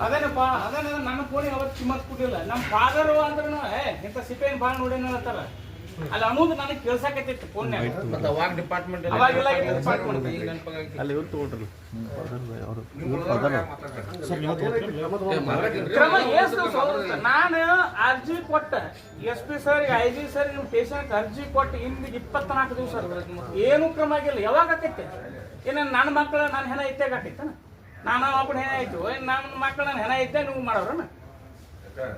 ಅದೇನಪ್ಪ? ಅದೇನ ನನ್ನ ಫೋನಿಗೆ ಅವತ್ತು ಕಿಮ್ಮತ್ ಕೊಟ್ಟಿಲ್ಲ. ನಮ್ಮ ಫಾದರು ಅಂದ್ರೂ ಹೇ ಇಂಥ ಸಿಪೇನ್ ಭಾಳ ನೋಡೇನ ಹೇಳ್ತಾರ ಅಲ್ಲಿ ಅನ್ನೋದು ನನಗೆ ಕೇಳ್ಸಾಕತ್ತಿತ್ತು ಫೋನ್ ಮತ್ತೆ ಅವಾಗ ಡಿಪಾರ್ಟ್ಮೆಂಟ್ ಅವಾಗೆಲ್ಲ ಇದು department. ಈಗ ನೆನಪಾಗೈತಿ. ಅಲ್ಲಿ ಇವ್ರು ತಗೊಂಡ್ರಲ್ಲ ಕ್ರಮ ಎಷ್ಟು? ನಾನು ಅರ್ಜಿ ಕೊಟ್ಟ. S P sir I G sir ನಿಮ್ಮ ಸ್ಟೇಷನ್ಗೆ ಅರ್ಜಿ ಕೊಟ್ಟು ಇಂದಿಗೆ ಇಪ್ಪತ್ನಾಲ್ಕು ದಿವಸ ಏನು ಕ್ರಮ ಆಗಿಲ್ಲ. ಯಾವಾಗ ಆಕೈತೆ? ಏನ ನನ್ನ ಮಕ್ಕಳ ನನ್ನ ಹೆಣ ಇತ್ತಾಗ ಆಕೈತೆ ನಾನು ಒಬ್ಬನ ಹೆಣ ಆಯ್ತು ನನ್ನ ಮಕ್ಕಳ ನನ್ನ ಹೆಣ ಇದ್ದೆ ನೀವು ಮಾಡೋರ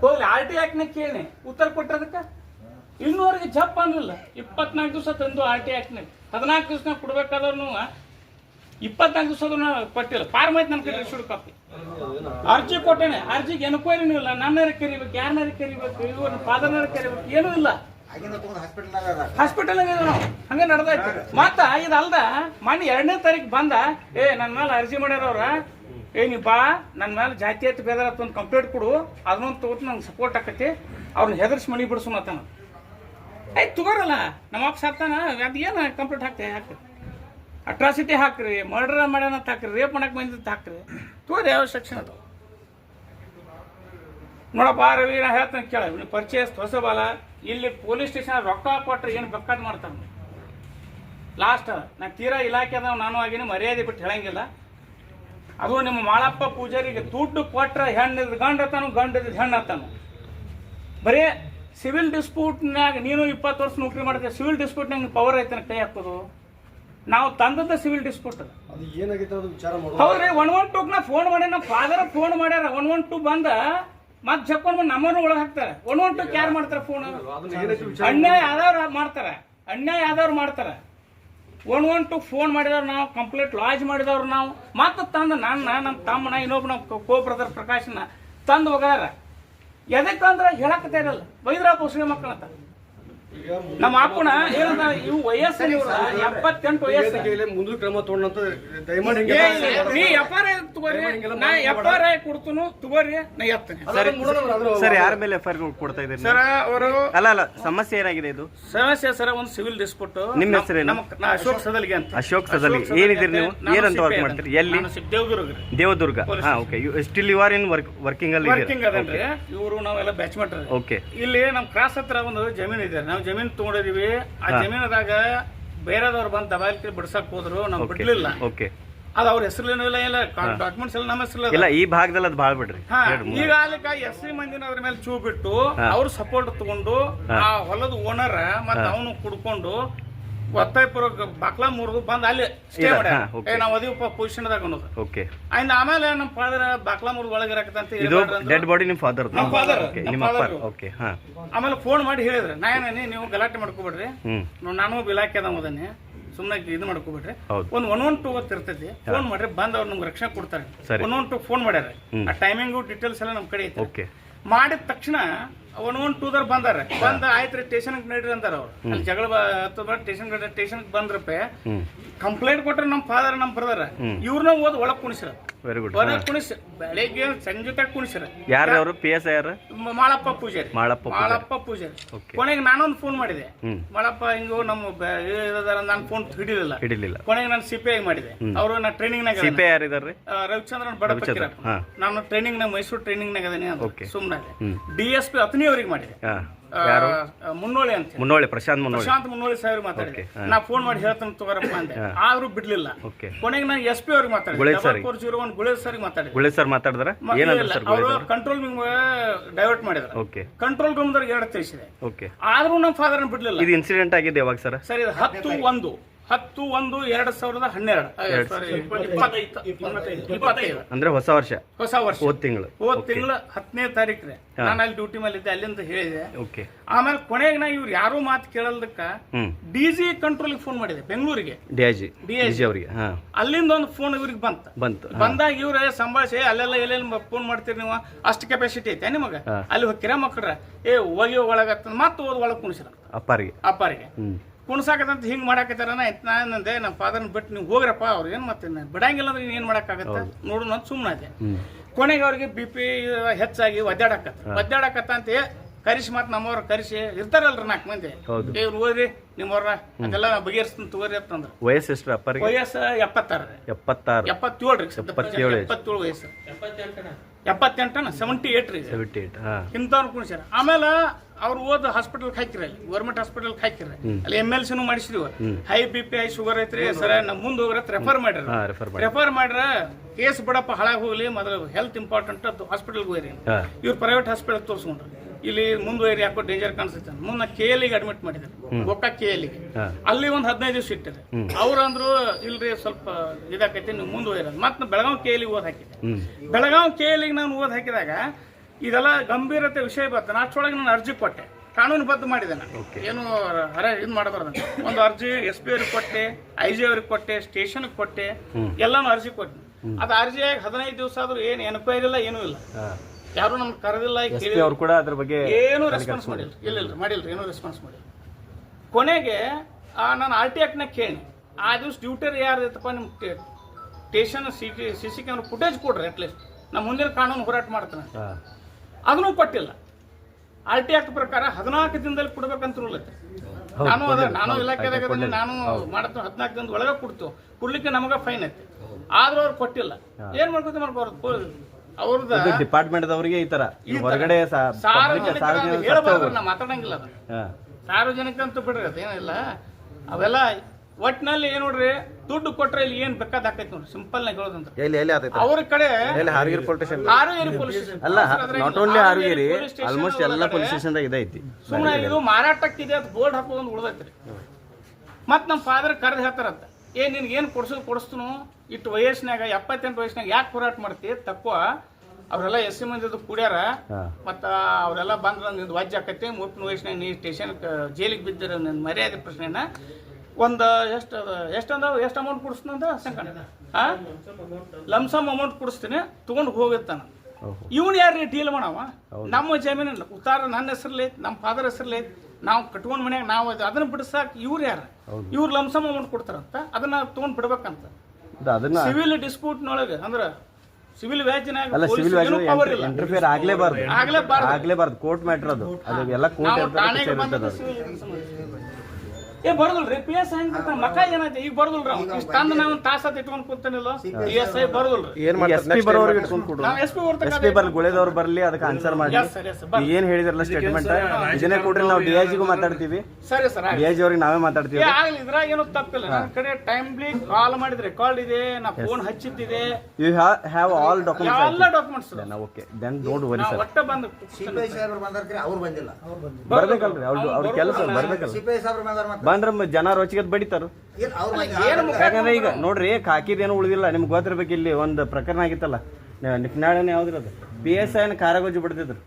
ಹೋಗ್ಲಿ ಆರ್ ಟಿ ಆಕ್ನ ಕೇಳಿ. ಉತ್ತರ ಕೊಟ್ಟದಕ್ಕೆ ಇನ್ನೂವರೆಗೆ ಜಪ್ ಅನ್ಲಿಲ್ಲ ಇಪ್ಪತ್ನಾಲ್ಕು ದಿವಸ ತಂದು ಆರ್ ಟಿ ಆಕ್ಟ್ನಾಗ ಹದಿನಾಲ್ಕು ದಿವಸ ಕೊಡ್ಬೇಕಾದ್ರೂ ಇಪ್ಪತ್ನಾಲ್ಕು ದಿವಸ ಕೊಟ್ಟಿಲ್ಲ. ಫಾರ್ಮ್ ಐತೆ ನನ್ನ ಕಡೆ ಕಾಪಿ ಅರ್ಜಿ ಕೊಟ್ಟೇನೆ. ಅರ್ಜಿಗೆ ಎನ್ಕ್ವೈರಿನೂ ಇಲ್ಲ. ನನ್ನರ ಕರಿಬೇಕು ಯಾರನ್ನಾರ ಕರಿಬೇಕು ಇವ್ರ ಫಾದರ್ನಾರ ಕರಿಬೇಕು ಏನೂ ಇಲ್ಲ. ಹಾಸ್ಪಿಟಲ್ ಹಂಗೆ ನಡೆದಾಯ್ತು. ಮತ್ತ ಇದಲ್ದ ಮೊನ್ನೆ ಎರಡನೇ ತಾರೀಕು ಬಂದ ಏ ನನ್ನ ಮೇಲೆ ಅರ್ಜಿ ಮಾಡ್ಯಾರವ್ರ. ಏ ನೀ ಬಾ ನನ್ನ ಮೇಲೆ ಜಾತಿ ಬೇದಾರ ಒಂದು ಕಂಪ್ಲೇಂಟ್ ಕೊಡು. ಅದನ್ನೊಂದು ತಗೋತು ನಂಗೆ ಸಪೋರ್ಟ್ ಆಕತಿ. ಅವ್ರನ್ನ ಹೆದರ್ಸಿ ಮನಿ ಬಿಡಿಸೋನತ್ತಾನ ಆಯ್ತು ತಗೋರಲ್ಲ. ನಮ್ಮ ಅಪ್ಪ ಸಾಕ್ತಾನ ಅದು ಏನು ಕಂಪ್ಲೇಂಟ್ ಹಾಕ್ತೆ? ಹಾಕ್ರಿ ಅಟ್ರಾಸಿಟಿ ಹಾಕ್ರಿ ಮರ್ಡರ್ ಮಾಡ್ಯಾನ ಹಾಕ್ರಿ ರೇಪ್ ಮಾಡಕ್ ಬಂದಿದ್ದು ಹಾಕ್ರಿ. ತೋರಿ ಯಾವ ಸೆಕ್ಷನ್ ಅದು? ನೋಡಪ್ಪ, ರವಿ, ನಾ ಹೇಳ್ತಾನೆ ಕೇಳ ಪರಿಚಯ ಹೊಸಬಾಲ ಇಲ್ಲಿ ಪೊಲೀಸ್ ಸ್ಟೇಷನ್ ರೊಕ್ಕ ಕೊಟ್ಟರೆ ಏನು ಬೇಕಾದ್ ಮಾಡ್ತಾನೆ. ಲಾಸ್ಟ್ ನಾ ತೀರಾ ಇಲಾಖೆದವ್ ನಾನು ಆಗಿನ ಮರ್ಯಾದೆ ಬಿಟ್ಟು ಹೇಳಂಗಿಲ್ಲ. ಅದು ನಿಮ್ಮ ಮಾಳಪ್ಪ ಪೂಜಾರಿಗೆ ದುಡ್ಡು ಕೊಟ್ರೆ ಹೆಣ್ಣು ಗಂಡ ಅತ್ತಾನು ಗಂಡದ ಹೆಣ್ಣು ಅತ್ತಾನು. ಬರೀ ಸಿವಿಲ್ ಡಿಸ್ಪ್ಯೂಟ್ನಾಗ ನೀನು ಇಪ್ಪತ್ತು ವರ್ಷ ನೌಕರಿ ಮಾಡಿದ್ರೆ ಸಿವಿಲ್ ಡಿಸ್ಪ್ಯೂಟ್ನಾಗ ಪವರ್ ಐತೆ ಕೈ ಹಾಕೋದು. ನಾವು ತಂದದ್ದು ಸಿವಿಲ್ ಡಿಸ್ಪ್ಯೂಟ್ ಅದು. ಅದು ವಿಚಾರ ಮಾಡೋದು ಹೌದ್ರಿ ಒನ್ ಒನ್ ಟೂಕ್ ನಾ ಫೋನ್ ಮಾಡಿ ನಮ್ಮ ಫಾದರ್ ಫೋನ್ ಮಾಡ್ಯಾರ. ಒನ್ ಒನ್ ಟೂ ಬಂದ ಮತ್ತೆ ಜಕ್ಕೊಂಡ್ ಬಂದು ನಮ್ಮನ್ನು ಒಳಗೆ ಹಾಕ್ತಾರೆ. ಒನ್ ಒನ್ ಟೂಕ್ ಯಾರು ಮಾಡ್ತಾರೆ ಫೋನ್ ಅದನ್ನ ಏನೈತಿ ವಿಚಾರ ಅನ್ಯಾಯ ಆದವ್ರು ಮಾಡ್ತಾರೆ. ಅನ್ಯಾಯ ಆದವ್ರು ಮಾಡ್ತಾರೆ. ಒನ್ ಒನ್ ಟು ಫೋನ್ ಮಾಡಿದವ್ರು ನಾವು ಕಂಪ್ಲೇಂಟ್ ಲಾಜ್ ಮಾಡಿದವ್ರು ನಾವು. ಮತ್ತೆ ತಂದು ನನ್ನ ನಮ್ಮ ತಮ್ಮನ ಇನ್ನೊಬ್ಬ ನಮ್ಮ ಕೋ ಬ್ರದರ್ ಪ್ರಕಾಶನ ತಂದು ಹೋಗಾರ ಎದಕ್ಕೆ ಅಂದ್ರೆ ತೇರಲ್ಲ ಬೈದ್ರ ಪೋಷಣೆ ಮಕ್ಕಳಂತ ಈಗ ನಮ್ಮ ಅಪ್ಪನ ಏನಂತ ಇವು ವಯಸ್ಸು ಎಪ್ಪತ್ತೆಂಟು ವಯಸ್ಸು. ಮುಂದಕ್ಕೆ ಮುಂದೆ ಕ್ರಮ ತಗೊಂಡಂತ ದಯಮಾಡಿ ನೀ ಎಫ್ಆರ್ ಐ ತಗೋರಿ ನಾ ಎಫ್ಆರ್ ಐ ಕೊಡ್ತನು ತಗೋರಿ ನಾ ಎತ್ತನೆ. ಸರ್ ಯಾರ ಮೇಲೆ ಎಫ್ ಐ ಕೊಡ್ತಾ ಇದ್ದೀರಿ ಸರ್ ಅವರು ಅಲ್ಲ ಅಲ್ಲ ಸಮಸ್ಯೆ ಏನಾಗಿದೆ ಇದು? ಸಮಸ್ಯೆ ಸರ್ ಒಂದು ಸಿವಿಲ್ ಡಿಸ್ಪ್ಯೂಟ್. ನಿಮ್ಮ ಹೆಸರೇನು? ನಾ ಅಶೋಕ್ ಸದಲ್ಗೆ ಅಂತ. ಅಶೋಕ್ ಸದಲಿ. ಏನಿದ್ದೀರಿ ನೀವು? ಏನಂತ ವರ್ಕ್ ಮಾಡ್ತೀರಿ? ಎಲ್ಲಿ? ದೇವದುರ್ಗ ದೇವದುರ್ಗ. ಹಾ okay still you are in work working ಅಲ್ಲಿ ವರ್ಕಿಂಗ್ ಅದನ್ರಿ ಇವರು ನಾವೆಲ್ಲ ಬ್ಯಾಚ್ ಬ್ಯಾಚ್ಮೆಂಟ್ ಓಕೆ ಇಲ್ಲಿ ನಮ್ ಕ್ರಾಸ್ ಹತ್ರ ಒಂದು ಜಮೀನ್ ಇದೆ. ನಾವು ಜಮೀನ್ ತಗೊಂಡಿದೀವಿ. ಆ ಜಮೀನದಾಗ ಬೇರೆದವ್ರು ಬಂದ್ ದಬಾಲಿಕೆ ಬಿಡ್ಸಕ್ ಹೋದ್ರು ನಾವು ಬಿಡ್ಲಿಲ್ಲ. ಓಕೆ ಅದು ಅವ್ರ ಹೆಸರು ಇಲ್ಲ ಇಲ್ಲ. ಡಾಕ್ಯುಮೆಂಟ್ಸ್ ಎಲ್ಲ ನಮ್ಮ ಹೆಸರು ಇಲ್ಲ ಈ ಭಾಗದಲ್ಲಿ ಅದು ಭಾಳ ಬಿಡ್ರಿ. ಈಗ ಅಲ್ಲಿಕ ಎಸ್ ಸಿ ಮಂದಿನ ಅದ್ರ ಮೇಲೆ ಚೂ ಬಿಟ್ಟು ಅವ್ರ ಸಪೋರ್ಟ್ ತಗೊಂಡು ಆ ಹೊಲದ ಓನರ್ ಮತ್ತೆ ಅವನು ಕುಡ್ಕೊಂಡು ಒತ್ತಾಯ ಪೂರ್ವಕ ಬಾಕ್ಲಾ ಮುರಿದು ಬಂದ್ ಅಲ್ಲಿ ಸ್ಟೇ ಮಾಡ್ಯಾರ. ಏ ನಾವ್ ಅದೀವಪ್ಪ ಪೊಸಿಷನ್ ದಾಗ ಅನ್ನೋದು. ಓಕೆ ಆಯ್ನ ಆಮೇಲೆ ನಮ್ಮ ಫಾದರ್ ಬಾಕ್ಲಾ ಮುರಿದು ಒಳಗೆ ಇರಕತ್ತಂತ ಇದು ಡೆಡ್ ಬಾಡಿ ನಿಮ್ಮ ಫಾದರ್ ನಮ್ಮ ಫಾದರ್ ಓಕೆ ನಿಮ್ಮ ಅಪ್ಪ. ಓಕೆ ಹಾ. ಆಮೇಲೆ ಫೋನ್ ಮಾಡಿ ಹೇಳಿದ್ರೆ. ನಾ ಏನೇನಿ ನೀವು ಗಲಾಟೆ ಮಾಡ್ಕೋಬೇಡ್ರಿ. ನಾನು ಒಬ್ಬ ಅದ ಮೊದಲನೇ ಸುಮ್ಮನೆ ಇದು ಮಾಡ್ಕೋಬೇಡ್ರಿ. ಒಂದ್ ಒನ್ ಒನ್ ಟೂ ಅಂತ ಇರ್ತೈತಿ ಫೋನ್ ಮಾಡ್ರಿ ಬಂದ್ ಅವ್ರು ನಮ್ಗೆ ರಕ್ಷಣೆ ಕೊಡ್ತಾರೆ. ಒನ್ ಒನ್ ಟೂ ಫೋನ್ ಮಾಡ್ಯಾರ. ಆ ಟೈಮಿಂಗು ಡೀಟೇಲ್ಸ್ ಎಲ್ಲ ನಮ್ಮ ಕಡೆ ಐತೆ ಓಕೆ ಮಾಡಿದ ತಕ್ಷಣ ಒನ್ ಒನ್ ಟೂದರ್ ಬಂದಾರ. ಬಂದ ಆಯ್ತ್ರಿ ಸ್ಟೇಷನ್ ನಡೀರಿ ಅಂದಾರ ಅವ್ರು. ಅಲ್ಲಿ ಜಗಳ ಸ್ಟೇಷನ್ ಸ್ಟೇಷನ್ ಬಂದ್ರಪ್ಪ ಕಂಪ್ಲೇಂಟ್ ಕೊಟ್ರೆ ನಮ್ಮ ಫಾದರ್ ನಮ್ಮ ಬ್ರದರ್. ಇವ್ರನ್ನ ಓದ್ ಒಳಗ್ ಕುಣಿಸ್ರ. ವೆರಿ ಗುಡ್ ಕುಣಿಸ್ ಬೆಳಿಗ್ಗೆ ಸಂಜೆ ಕುಣಿಸ್ರ. ಯಾರು ಅವರು? ಪಿ ಎಸ್ ಯಾರು ಮಾಳಪ್ಪ ಪೂಜಾರಿ. ಮಾಳಪ್ಪ. ಮಾಳಪ್ಪ ಪೂಜಾರಿ. ಕೊನೆಗೆ ನಾನೊಂದು ಫೋನ್ ಮಾಡಿದೆ. ಮಾಳಪ್ಪ ಹಿಂಗು ನಮ್ಮ ನಾನು ಫೋನ್ ಹಿಡಿಲಿಲ್ಲ. ಹಿಡಿಲಿಲ್ಲ. ಕೊನೆಗೆ ನಾನು ಸಿ ಪಿ ಐ ಮಾಡಿದೆ. ಅವರು ನಾ ಟ್ರೈನಿಂಗ್ ನಾಗ ಸಿ ಪಿ ಐ ಯಾರಿದಾರ್ರಿ ರವಿಚಂದ್ರನ್ ಬಡ. ನಾನು ಟ್ರೈನಿಂಗ್ ನಾಗ ಮೈಸೂರು ಟ್ರೈನಿಂಗ್ ನಾಗ ಅದೀನಿ Okay. ಸುಮ್ಮನೆ. ಡಿ ಎಸ್ ಪಿ ಅತನಿ ಅವ್ರಿಗೆ ಮಾಡಿದೆ. ಮುನ್ನೋಳಿ ಅಂತ ಮುನ್ನೋಳಿ ಪ್ರಶಾಂತ್ ಮುನ್ನೋಳಿ. ಪ್ರಶಾಂತ್ ಮುನ್ನೋಳಿ ಸಾಹೇಬ್ ಮಾತಾಡಿ ನಾ ಫೋನ್ ಮಾಡಿ ಹೇಳ್ತಾನೆ ತಗೋರಪ್ಪ ಅಂತ ಆದ್ರೂ ಬಿಡ್ಲಿಲ್ಲ. ಕೊನೆಗೆ ನಾನು ಎಸ್ ಪಿ ಅವ್ರಿಗೆ ಮಾತಾಡಿದೆ. Gule sir Gule four zero one ಗುಳೇಜ್ ಸರ್ಗೆ ಮಾತಾಡಿದೆ. ಗುಳೆ ಸರ್ ಮಾತಾಡಿದ್ರ? ಸರ್ ಅವರು ಗುಳೆ ಕಂಟ್ರೋಲ್ ರೂಮ್ ಡೈವರ್ಟ್ ಮಾಡಿದ್ರು. ಓಕೆ. ಕಂಟ್ರೋಲ್ ರೂಮ್ ದಾಗ ಎರಡು ತಿಳಿಸಿದೆ. ಓಕೆ. ಆದ್ರೂ ನಮ್ಮ ಫಾದರ್ ಬಿಡ್ಲಿಲ್ಲ. ಇದು ಇನ್ಸಿಡೆಂಟ್ ಆಗಿದೆ ಯಾವಾಗ ಸರ್? ಸರ್ ಇದು ಹತ್ತು ಒಂದು. ಹತ್ತು ಒಂದು ಎರಡ್ ಸಾವಿರದ ಹನ್ನೆರಡು. ಸಾರಿ ಇಪ್ಪತ್ತೈದು. ಅಂದ್ರೆ ಹೊಸ ವರ್ಷ. ಹೊಸ ವರ್ಷ. ಹೋದ್ ತಿಂಗಳು. ಹೋದ್ ತಿಂಗಳು ಹತ್ತನೇ ತಾರೀಕು ರೀ ನಾನು ಅಲ್ಲಿ ಡ್ಯೂಟಿ ಮೇಲೆ ಇದ್ದೆ ಅಲ್ಲಿಂದ ಹೇಳಿದೆ. ಓಕೆ ಆಮೇಲೆ ಕೊನೆಗೆ ನಾ ಇವ್ರು ಯಾರು ಮಾತು ಕೇಳಲ್ದಕ್ಕ DG D G control phone ಮಾಡಿದೆ ಬೆಂಗಳೂರಿಗೆ. DG DG G D DIG. G ಅವರಿಗೆ ಅಲ್ಲಿಂದ ಒಂದು ಫೋನ್ ಇವ್ರಿಗೆ ಬಂತ. ಬಂತು ಬಂದಾಗ ಇವ್ರ ಸಂಭಾಷೆ ಅಲ್ಲೆಲ್ಲ ಎಲ್ಲೆಲ್ಲ ಫೋನ್ ಮಾಡ್ತೀರಿ ನೀವು? ಅಷ್ಟು ಕೆಪಾಸಿಟಿ ಐತೆ ನಿಮಗ. ಅಲ್ಲಿ ಹೋಗಿರ ಮಕ್ಕಳ ಏ ಹೋಗಿ ಒಳಗತ್ತ ಮತ್ತೆ ಓದ್ ಒಳಗ್ ಕುಣಿಸಿರ. ಅಪ್ಪಾರಿಗೆ. ಅಪ್ಪಾರಿಗೆ. ಕುಣ್ಸಾಕತ್ತಂತ ಹಿಂಗ ಮಾಡಾಕತ್ತಾರ ನಾನಂದೆ ನಮ್ಮ ಫಾದರ್ನ ಬಿಟ್ಟು ನೀವು ಹೋಗ್ರಪ್ಪ ಅವ್ರು ಏನು ಮತ್ತೆ ನಾನು ಬಿಡಂಗಿಲ್ಲ ಅಂದ್ರೆ ಏನು ಮಾಡೋಕ್ಕಾಗತ್ತೆ? ನೋಡು ಅಂತ ಸುಮ್ಮನೆ ಕೊನೆಗೆ ಅವ್ರಿಗೆ ಬಿ ಪಿ ಹೆಚ್ಚಾಗಿ ಒದ್ದಾಡಕತ್ತ. ಒದ್ದಾಡಕತ್ತ ಅಂತ ಕರಿಸಿ ಮತ್ತೆ ನಮ್ಮವ್ರ ಕರಿಸಿ ಇರ್ತಾರಲ್ರಿ ನಾಲ್ಕು ಮಂದಿ. ಇವ್ರು ಓದ್ರಿ ನಿಮ್ಮವ್ರ ಅದೆಲ್ಲ ಬಗೆಹರಿಸ್ತೀನಿ ತಗೋರಿ ಅಂತಂದ್ರ. ವಯಸ್ಸು ಎಷ್ಟು ಅಪ್ಪರಿಗೆ? ವಯಸ್ಸು ಎಪ್ಪತ್ತಾರ ಎಪ್ಪತ್ತಾರು. ಎಪ್ಪತ್ತೇಳು ರೀ. ಎಪ್ಪತ್ತೇಳು. ಎಪ್ಪತ್ತೇಳು ವಯಸ್ಸು. ಎಪ್ಪತ್ತೆಂಟನ? ಸೆವೆಂಟಿ ಏಟ್ ರೀ ಸೆವೆಂಟಿ ಏಟ್ ಇಂಥವ್ರು ಕುಣಿಸ್ಯಾರ. ಆಮೇಲೆ ಅವ್ರು ಓದ್ ಹಾಸ್ಪಿಟಲ್ ಹಾಕಿರ ಅಲ್ಲಿ ಗೌರ್ಮೆಂಟ್ ಹಾಸ್ಪಿಟಲ್ಗೆ ಹಾಕಿರಿ. ಅಲ್ಲಿ ಎಂ ಎಲ್ ಸಿನೂ ಮಾಡಿಸಿದ್ವಿ ಹೈ ಬಿ ಪಿ ಐ ಶುಗರ್ ಐತ್ರಿ ಸರ ನಮ್ ಮುಂದೆ ಹೋಗ್ರತ್ ರೆಫರ್ ಮಾಡ್ರಿ. ರೆಫರ್ ಮಾಡಿ ಮಾಡ್ರ. ಕೇಸ್ ಬಿಡಪ್ಪ ಹಾಳಾಗಿ ಹೋಗ್ಲಿ ಮೊದಲು ಹೆಲ್ತ್ ಇಂಪಾರ್ಟೆಂಟ್ ಅದು ಹಾಸ್ಪಿಟಲ್ಗೆ ಹೋಗ್ರಿ. ಇವ್ರು ಪ್ರೈವೇಟ್ ಹಾಸ್ಪಿಟಲ್ ತೋರಿಸ್ಕೊಂಡ್ರು. ಇಲ್ಲಿ ಮುಂದುವರಿ ಯಾಕೋ ಡೇಂಜರ್ ಕಾಣಿಸುತ್ತೆ ಮುನ್ನ ಕೆ ಎಲ್ಗೆ ಅಡ್ಮಿಟ್ ಮಾಡಿದ್ರು ಒಕ್ಕ ಕೆ ಎಲ್ಗೆ ಅಲ್ಲಿ ಒಂದು ಹದಿನೈದು ದಿವಸ ಇಟ್ಟಿದೆ. ಅವ್ರಂದ್ರು ಇಲ್ರಿ ಸ್ವಲ್ಪ ಇದಾಕೈತಿ ನೀವು ಮುಂದುವರಿ ಮತ್ತೆ ಬೆಳಗಾವ್ ಕೆ ಎಲ್ಗೆ ಓದ್ ಹಾಕಿದೆ ಬೆಳಗಾವ್ ಬೆಳಗಾವಿ ಕೆ ಎಲ್ಗೆ ನಾನು ಓದ್ ಹಾಕಿದಾಗ ಇದೆಲ್ಲ ಗಂಭೀರತೆ ವಿಷಯ ಬರ್ತದೆ. ಅಷ್ಟೊಳಗೆ ನಾನು ಅರ್ಜಿ ಕೊಟ್ಟೆ. ಕಾನೂನುಬದ್ಧ ಮಾಡಿದೆ ನಾನು. ಏನು ಅರೆ ಇದು ಮಾಡಬಾರ್ದು ಒಂದು ಅರ್ಜಿ ಎಸ್ ಪಿ ಅವ್ರಿಗೆ ಕೊಟ್ಟೆ ಐ ಜಿ ಅವ್ರಿಗೆ ಕೊಟ್ಟೆ ಸ್ಟೇಷನ್ಗೆ ಕೊಟ್ಟೆ ಎಲ್ಲಾನು ಅರ್ಜಿ ಕೊಟ್ಟೆ. ಅದು ಅರ್ಜಿಯಾಗಿ ಹದಿನೈದು ದಿವಸ ಆದ್ರೂ ಏನು ಎನ್ಕ್ವೈರಿ ಇಲ್ಲ ಏನೂ ಇಲ್ಲ. ಯಾರು ನಮ್ಗೆ ಕರೆದಿಲ್ಲ ಅವ್ರು ಕೂಡ ಅದ್ರ ಬಗ್ಗೆ ಏನು ರೆಸ್ಪಾನ್ಸ್ ಮಾಡಿಲ್ಲ. ಇಲ್ಲ ಇಲ್ಲ ಮಾಡಿಲ್ಲ ಏನೂ ರೆಸ್ಪಾನ್ಸ್ ಮಾಡಿಲ್ಲ. ಕೊನೆಗೆ ಆ, ನಾನು ಆರ್ ಟಿ ಆಕ್ಟ್ನಾಗ ಕೇಳಿ. ಆ ದಿವಸ ಡ್ಯೂಟರ್ ಯಾರು ಇತ್ತಪ್ಪ ನಿಮ್ಮ station C C C camera footage ಕೊಡ್ರಿ ಅಟ್ಲೀಸ್ಟ್ ನಮ್ಮ ಮುಂದಿನ ಕಾನೂನು ಹೋರಾಟ ಮಾಡ್ತಾನೆ. ಅದನ್ನೂ ಕೊಟ್ಟಿಲ್ಲ. ಆರ್ ಟಿ ಆಕ್ಟ್ ಪ್ರಕಾರ ಹದಿನಾಲ್ಕು ದಿನದಲ್ಲಿ ಕೊಡ್ಬೇಕಂತ ರೂಲ್ ಐತೆ. ನಾನು ಅದ. ನಾನು ಇಲಾಖೆದಾಗ. ನಾನು ಮಾಡ್ತು ಹದಿನಾಲ್ಕು ದಿನದ ಒಳಗೆ ಕೊಡ್ತು. ಕೊಡ್ಲಿಕ್ಕೆ ನಮಗ ಫೈನ್ ಐತೆ. ಆದ್ರೂ ಅವ್ರು ಕೊಟ್ಟಿಲ್ಲ. ಏನ್ ಮಾಡ್ಕೊತ ಅವ್ರದ್ದು ಡಿಪಾರ್ಟ್ಮೆಂಟ್ ಅವರಿಗೆ ಈ ತರ. ಹೊರಗಡೆ ಸಾರ್ವಜನಿಕ ಮಾತಾಡಂಗಿಲ್ಲ ಅದು ಸಾರ್ವಜನಿಕ ಅಂತ ಬಿಡ್ರಿ ಅದೇನಿಲ್ಲ ಅವೆಲ್ಲ ಒಟ್ನಲ್ಲಿ ಏನ್ ನೋಡ್ರಿ ದುಡ್ಡು ಕೊಟ್ರೆ ಇಲ್ಲಿ ಏನ್ ಬೇಕಾದ ಹಾಕೈತಿ ನೋಡ್ರಿ ಸಿಂಪಲ್ ನಾಗ ಹೇಳೋದಂತ. ಎಲ್ಲಿ ಎಲ್ಲಿ ಆತೈತೆ? ಅವ್ರ ಕಡೆ ಎಲ್ಲಿ Harugeri police station Harugeri police station ಅಲ್ಲ ನಾಟ್ ಓನ್ಲಿ ಹಾರುಗೇರಿ ಆಲ್ಮೋಸ್ಟ್ ಎಲ್ಲ ಪೊಲೀಸ್ ಸ್ಟೇಷನ್ದಾಗ ಇದೈತಿ. ಸುಮ್ಮನೆ ಇದು ಮಾರಾಟಕ್ಕಿದೆ ಅದು ಬೋರ್ಡ್ ಹಾಕೋದೊಂದು ಉಳ್ದೈತ್ರಿ. ಮತ್ ನಮ್ಮ ಫಾದರ್ ಕರೆದು ಹೇಳ್ತಾರಂತ ಏ ನಿನ್ಗೆ ಏನು ಕೊಡ್ಸೋದು ಕೊಡಿಸ್ತು ಇಟ್ಟು ವಯಸ್ಸಿನಾಗ ಎಪ್ಪತ್ತೆಂಟು ವಯಸ್ಸಿನಾಗ ಯಾಕೆ ಹೋರಾಟ ಮಾಡ್ತಿ? ತಕ್ಕೋ ಅವರೆಲ್ಲ ಎಸ್ ಸಿ ಮಂದಿ ಕುಡ್ಯಾರ. ಮತ್ತ ಅವರೆಲ್ಲ ಬಂದ್ರ ನಿಂದು ವಜ್ಜ ಆಕೈತಿ. ಮುಪ್ಪಿನ ವಯಸ್ಸಿನಾಗ ನೀ ಸ್ಟೇಷನ್ ಜೈಲಿಗೆ ಬಿದ್ದಿರ ನಿನ್ನ ಮರ್ಯಾದೆ ಪ್ರಶ್ನೆನ ಒಂದು ಎಷ್ಟು ಎಷ್ಟು ಎಷ್ಟು ಅಮೌಂಟ್ ಕೊಡಿಸ್ತಾನಂದ ಸಂಕಟ. ಹಾ ಲಮ್ಸಮ್ ಅಮೌಂಟ್ ಕೊಡಿಸ್ತೀನಿ ತಗೊಂಡು ಹೋಗುತ್ತಾನ ಇವನ್ ಯಾರು ಡೀಲ್ ಮಾಡವ? ನಮ್ಮ ಜಮೀನು ಉತ್ತಾರ ನನ್ನ ಹೆಸರಲ್ಲಿ ನಮ್ಮ ಫಾದರ್ ಹೆಸರಲ್ಲಿ ನಾವು ಕಟ್ಕೊಂಡ್ ಮನೆಯಾಗ ನಾವು ಅದು- ಅದನ್ನ ಬಿಡಿಸಾಕ ಇವ್ರು ಯಾರು? ಇವ್ರು ಲಮ್ಸಮ್ ಅಮೌಂಟ್ ಕೊಡ್ತಾರಂತ ಅದನ್ನ ತಗೊಂಡ್ ಬಿಡ್ಬೇಕಂತ. ಸಿವಿಲ್ ಡಿಸ್ಪ್ಯೂಟ್ನೊಳಗೆ ಅಂದ್ರ ಸಿವಿಲ್ ವ್ಯಾಜ್ನಾಗ ಅಲ್ಲ ಸಿವಿಲ್ ಇಂಟರ್ಫಿಯರ್ ಆಗ್ಲೇಬಾರ್ದು. ಆಗ್ಲೇಬಾರ್ದು. ಕೋರ್ಟ್ ಮ್ಯಾಟರ್ ಅದು. ಅದು ಎಲ್ಲ ಕೋರ್ಟ್ ಏ ಬರೋದಿಲ್ರಿ ಪಿ ಎಸ್ ಐ ಮಕ ಏನೈತೆ? ಈಗ ಬರೋದಿಲ್ರಿ ಅವ್ನು. ಇಷ್ಟ ತಂದು ನಾವು ತಾಸ ಇಟ್ಕೊಂಡು ಕೂತಾನಿಲ್ಲ? ಪಿ ಎಸ್ ಐ ಬರೋದಿಲ್ರಿ. ಏನ್ ಬರೋರಿಗೆ ಇಟ್ಕೊಂಡು ಕೊಡು ನಾವು ಎಸ್ ಪಿ ಎಸ್ ಪಿ ಬರ್ಲಿ ಗುಳೆದವ್ರು ಬರ್ಲಿ ಅದಕ್ಕೆ ಆನ್ಸರ್ ಮಾಡಿ. ಏನ್ ಹೇಳಿದ್ರಲ್ಲ ಸ್ಟೇಟ್ಮೆಂಟ್ ಇದನ್ನೇ ಕೊಡ್ರಿ ನಾವು ಡಿ ಐ ಜಿಗೂ ಮಾತಾಡ್ತೀವಿ. ಸರಿ ಸರ್ ಡಿ ಐ ಜಿ ಅವ್ರಿಗೆ ನಾವೇ ಮಾತಾಡ್ತೀವಿ. ಆಗ್ಲಿ ಇದ್ರಾಗ ಏನೂ ತಪ್ಪಿಲ್ಲ. ನನ್ನ ಕಡೆ ಟೈಮ್ಲಿ ಕಾಲ್ ಮಾಡಿದ್ರೆ ರೆಕಾರ್ಡ್ ಇದೆ ನಾ ಫೋನ್ ಹಚ್ಚಿದ್ದಿದೆ. ಯು ಹ್ಯಾವ್ ಆಲ್ ಡಾಕ್ಯುಮೆಂಟ್ಸ್ ಎಲ್ಲ documents okay then don't worry sir ಒಟ್ಟ ಬಂದು ಸಿಪಿಐ ಸಾಹೇಬರು ಬಂದಾರ್ಕ್ರಿ ಅವ್ರು ಬಂದಿಲ್ಲ. ಬರ್ಬೇಕಲ್ರಿ ಅವ್ರು ಅವ್ರ ಕೆಲಸ ಬರ್ಬೇಕಲ್ಲ. ಸಿಪಿಐ ಸಾಹೇಬರು ಬಂದಾರ ಮತ್ತೆ ಬಂದ್ರ ಜನ ರೋಚಿಗೆ ಬಡಿತಾರ ಏನು ಮುಖ ಯಾಕಂದ್ರೆ ಈಗ ನೋಡ್ರಿ ಕಾಕಿದೇನು ಉಳಿದಿಲ್ಲ ನಿಮ್ಗೆ ಗೊತ್ತಿರ್ಬೇಕು ಇಲ್ಲಿ ಒಂದು ಪ್ರಕರಣ ಆಗಿತ್ತಲ್ಲ ನಿಕ್ನಾಳನೆ ಯಾವ್ದಿರೋದು ಬಿ ಎಸ್ ಐನ ಕಾರಗೋಜು ಬಿಡ್ತಿದ್ರು